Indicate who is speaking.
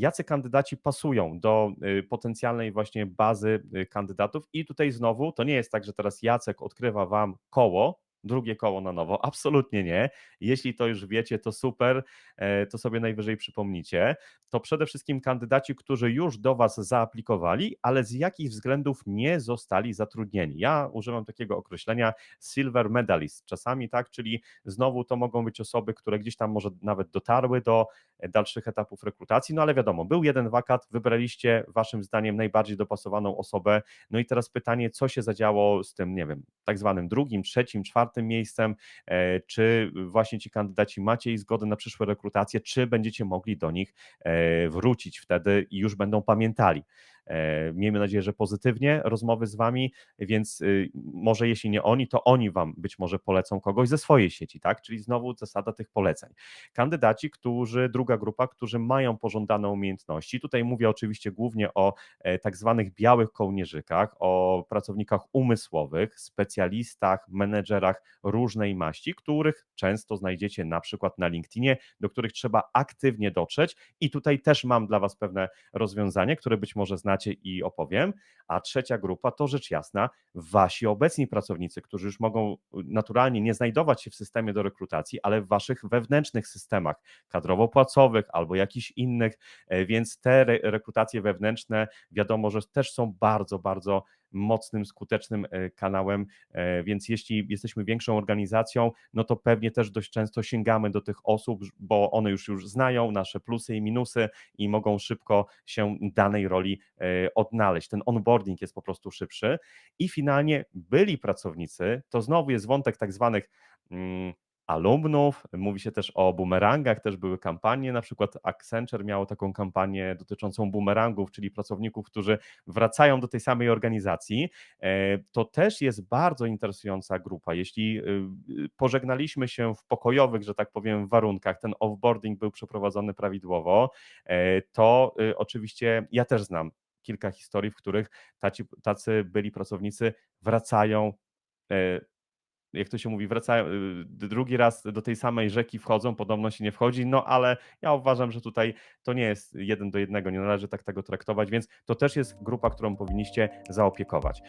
Speaker 1: jacy kandydaci pasują do y, potencjalnej właśnie bazy y, kandydatów. I tutaj znowu to nie jest tak, że teraz Jacek odkrywa wam koło, drugie koło na nowo. Absolutnie nie. Jeśli to już wiecie, to super, e, to sobie najwyżej przypomnicie. To przede wszystkim kandydaci, którzy już do Was zaaplikowali, ale z jakich względów nie zostali zatrudnieni. Ja używam takiego określenia silver medalist czasami, tak, czyli znowu to mogą być osoby, które gdzieś tam może nawet dotarły do dalszych etapów rekrutacji, no ale wiadomo, był jeden wakat, wybraliście Waszym zdaniem najbardziej dopasowaną osobę, no i teraz pytanie, co się zadziało z tym, nie wiem, tak zwanym drugim, trzecim, czwartym miejscem, e, czy właśnie ci kandydaci macie ich zgodę na przyszłe rekrutacje, czy będziecie mogli do nich e, wrócić wtedy i już będą pamiętali. E, miejmy nadzieję, że pozytywnie rozmowy z Wami, więc y, może jeśli nie oni, to oni Wam być może polecą kogoś ze swojej sieci, tak? Czyli znowu zasada tych poleceń. Kandydaci, którzy, druga grupa, którzy mają pożądane umiejętności. Tutaj mówię oczywiście głównie o e, tak zwanych białych kołnierzykach, o pracownikach umysłowych, specjalistach, menedżerach różnej maści, których często znajdziecie na przykład na LinkedInie, do których trzeba aktywnie dotrzeć i tutaj też mam dla Was pewne rozwiązanie, które być może znacie znacie i opowiem. A trzecia grupa to rzecz jasna wasi obecni pracownicy, którzy już mogą y, naturalnie nie znajdować się w systemie do rekrutacji, ale w waszych wewnętrznych systemach kadrowo-płacowych albo jakichś innych, e, więc te rekrutacje wewnętrzne wiadomo, że też są bardzo, bardzo mocnym, skutecznym e, kanałem, e, więc jeśli jesteśmy większą organizacją, no to pewnie też dość często sięgamy do tych osób, bo one już już znają nasze plusy i minusy i mogą szybko się danej roli e, odnaleźć. Ten onboarding jest po prostu szybszy i finalnie byli pracownicy, to znowu jest wątek tak zwanych mm, alumnów, mówi się też o bumerangach, też były kampanie, na przykład Accenture miało taką kampanię dotyczącą bumerangów, czyli pracowników, którzy wracają do tej samej organizacji. E, to też jest bardzo interesująca grupa. Jeśli y, pożegnaliśmy się w pokojowych, że tak powiem, warunkach, ten offboarding był przeprowadzony prawidłowo, e, to y, oczywiście ja też znam kilka historii, w których tacy, tacy byli pracownicy wracają e, jak to się mówi, wracają, y, drugi raz do tej samej rzeki wchodzą, podobno się nie wchodzi, no ale ja uważam, że tutaj to nie jest jeden do jednego, nie należy tak tego traktować, więc to też jest grupa, którą powinniście zaopiekować.